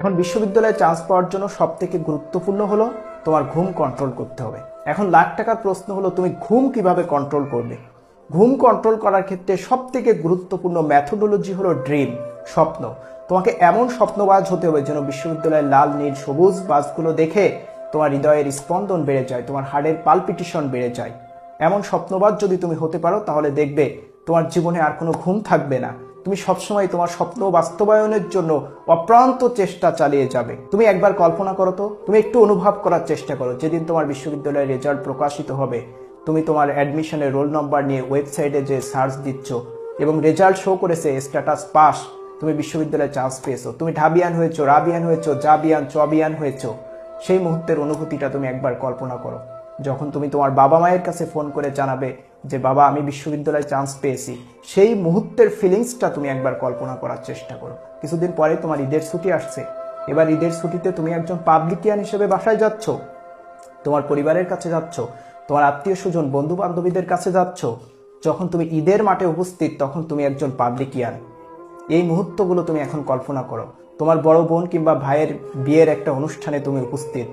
এখন বিশ্ববিদ্যালয়ে চান্স পাওয়ার জন্য সব থেকে গুরুত্বপূর্ণ হলো তোমার ঘুম কন্ট্রোল করতে হবে। এখন লাখ টাকার প্রশ্ন হলো, তুমি ঘুম কীভাবে কন্ট্রোল করবে? ঘুম কন্ট্রোল করার ক্ষেত্রে সব থেকে গুরুত্বপূর্ণ ম্যাথোডোলজি হলো ড্রিম স্বপ্ন। তোমাকে এমন স্বপ্নবাজ হতে হবে যেন বিশ্ববিদ্যালয়ের লাল, নীল, সবুজ বাসগুলো দেখে তোমার হৃদয়ের স্পন্দন বেড়ে যায়, তোমার হার্টের পালপিটিশন বেড়ে যায়। এমন স্বপ্নবাদ যদি তুমি হতে পারো, তাহলে দেখবে তোমার জীবনে আর কোনো ঘুম থাকবে না। তুমি সবসময় তোমার স্বপ্ন বাস্তবায়নের জন্য অপ্রান্ত চেষ্টা চালিয়ে যাবে। তুমি একবার কল্পনা করো তো, তুমি একটু অনুভব করার চেষ্টা করো। যেদিন তোমার বিশ্ববিদ্যালয়ের রেজাল্ট প্রকাশিত হবে, তুমি তোমার অ্যাডমিশনের রোল নম্বর নিয়ে ওয়েবসাইটে যে সার্চ দিচ্ছ এবং রেজাল্ট শো করেছে, স্ট্যাটাস পাস, তুমি বিশ্ববিদ্যালয়ে চান্স পেয়েছ। তুমি ঢাবিয়ান হয়েছো, রাবিয়ান হয়েছো, জাবিয়ান, চবিয়ান হয়েছো। সেই মুহূর্তের অনুভূতিটা তুমি একবার কল্পনা করো। যখন তুমি তোমার বাবা মায়ের কাছে ফোন করে জানাবে যে বাবা, আমি বিশ্ববিদ্যালয়ে চান্স পেয়েছি। সেই মুহূর্তের ফিলিংসটা তুমি একবার কল্পনা করার চেষ্টা করো। কিছুদিন পরে তোমার ঈদের ছুটি আসছে। এবার ঈদের ছুটিতে তুমি একজন পাবলিকিয়ান হিসেবে বাসায় যাচ্ছ। তোমার পরিবারের কাছে যাচ্ছ। তোমার আত্মীয় স্বজন বন্ধু বান্ধবীদের কাছে যাচ্ছ। যখন তুমি ঈদের মাঠে উপস্থিত, তখন তুমি একজন পাবলিকিয়ান এই মুহূর্তগুলো তুমি এখন কল্পনা করো। তোমার বড় বোন কিংবা ভাইয়ের বিয়ের একটা অনুষ্ঠানে তুমি উপস্থিত।